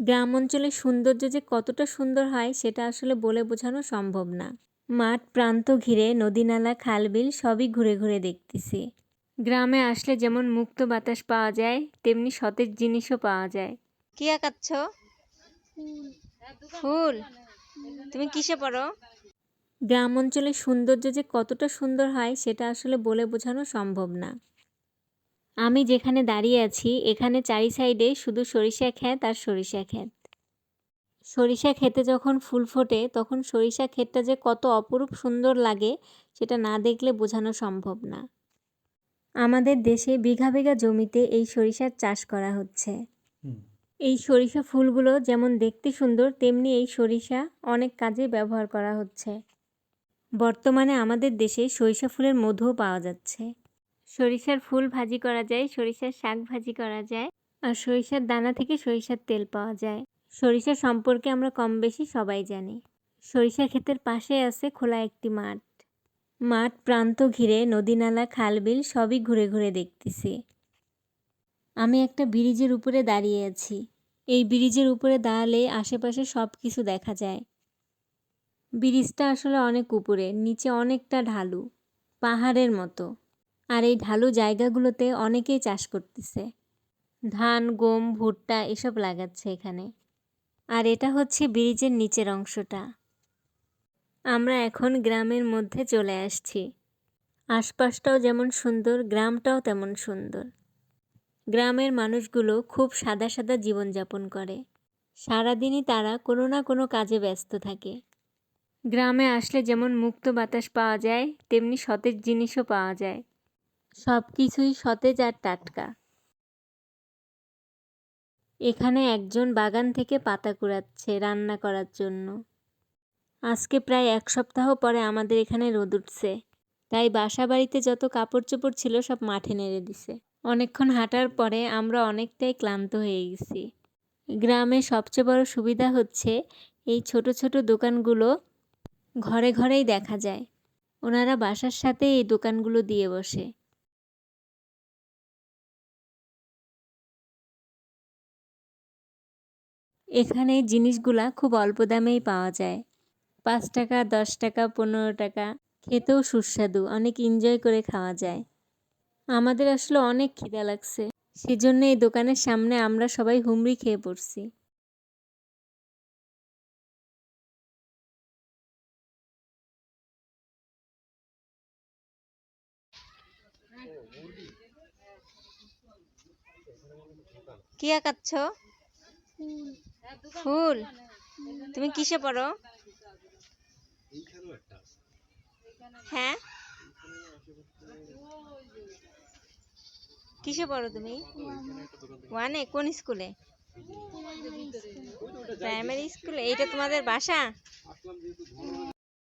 গ্রাম অঞ্চলের সৌন্দর্য যে কতটা সুন্দর হয় সেটা আসলে বলে বোঝানো সম্ভব না। মাঠ প্রান্ত ঘিরে নদী-নালা খাল-বিল সবই ঘুরে ঘুরে দেখতেছি। গ্রামে আসলে যেমন মুক্ত বাতাস পাওয়া যায় তেমনি সতেজ জিনিসও পাওয়া যায়। কি আঁকাচ্ছ? ফুল। তুমি কিসে পড়ো? গ্রাম অঞ্চলের সৌন্দর্য যে কতটা সুন্দর হয় সেটা আসলে বলে বোঝানো সম্ভব না। আমি যেখানে দাঁড়িয়ে আছি এখানে চারি সাইডে শুধু সরিষা ক্ষেত আর সরিষা ক্ষেত। সরিষা ক্ষেতে যখন ফুল ফোটে তখন সরিষা ক্ষেতটা যে কত অপরূপ সুন্দর লাগে সেটা না দেখলে বোঝানো সম্ভব না। আমাদের দেশে বিঘা বিঘা জমিতে এই সরিষার চাষ করা হচ্ছে। এই সরিষা ফুলগুলো যেমন দেখতে সুন্দর তেমনি এই সরিষা অনেক কাজে ব্যবহার করা হচ্ছে। বর্তমানে আমাদের দেশে সরিষা ফুলের মধুও পাওয়া যাচ্ছে। সরিষার ফুল ভাজি করা যায়, সরিষার শাক ভাজি করা যায় আর সরিষার দানা থেকে সরিষার তেল পাওয়া যায়। সরিষা সম্পর্কে আমরা কম বেশি সবাই জানি। সরিষা ক্ষেতের পাশে আছে খোলা একটি মাঠ। মাঠ প্রান্ত ঘিরে নদী-নালা খাল-বিল সবই ঘুরে ঘুরে দেখতেছি। আমি একটা ব্রিজের উপরে দাঁড়িয়ে আছি। এই ব্রিজের উপরে দাঁড়ালে আশেপাশে সব কিছু দেখা যায়। ব্রিজটা আসলে অনেক উপরে, নিচে অনেকটা ঢালু, পাহাড়ের মতো। আর এই ঢালু জায়গাগুলোতে অনেকেই চাষ করতেছে। ধান, গম, ভুট্টা এসব লাগাচ্ছে এখানে। আর এটা হচ্ছে ব্রিজের নিচের অংশটা। আমরা এখন গ্রামের মধ্যে চলে আসছি। আশপাশটাও যেমন সুন্দর, গ্রামটাও তেমন সুন্দর। গ্রামের মানুষগুলো খুব সাদা সাদা জীবনযাপন করে। সারাদিনই তারা কোনো না কোনো কাজে ব্যস্ত থাকে। গ্রামে আসলে যেমন মুক্ত বাতাস পাওয়া যায়, তেমনি সতেজ জিনিসও পাওয়া যায়। সব কিছুই সতেজ আর টাটকা। এখানে একজন বাগান থেকে পাতা কুড়াচ্ছে রান্না করার জন্য। আজকে প্রায় এক সপ্তাহ পরে আমাদের এখানে রোদ উঠছে। তাই বাসা বাড়িতে যত কাপড় চোপড় ছিল সব মাঠে নেড়ে দিছে। অনেকক্ষণ হাঁটার পরে আমরা অনেকটাই ক্লান্ত হয়ে গেছি। গ্রামে সবচেয়ে বড় সুবিধা হচ্ছে এই ছোট ছোট দোকানগুলো ঘরে ঘরেই দেখা যায়। ওনারা বাসার সাথে এই দোকানগুলো দিয়ে বসে। এখানে জিনিসগুলা খুব অল্প দামেই পাওয়া যায়। পাঁচ টাকা দশ টাকা পনেরো টাকা খেতেও সুস্বাদু অনেক এনজয় করে খাওয়া যায়। আমাদের আসলে অনেক খিদা লাগছে সেজন্য এই দোকানের সামনে আমরা সবাই হুমড়ি খেয়ে পড়ছি। কি আঁকাচ্ছ ফুল? তুমি কিসে পড়ো? হ্যাঁ? কিসে পড়ো তুমি? ওয়ানে? কোন স্কুলে? প্রাইমারি স্কুলে? এইটা তোমাদের বাসা?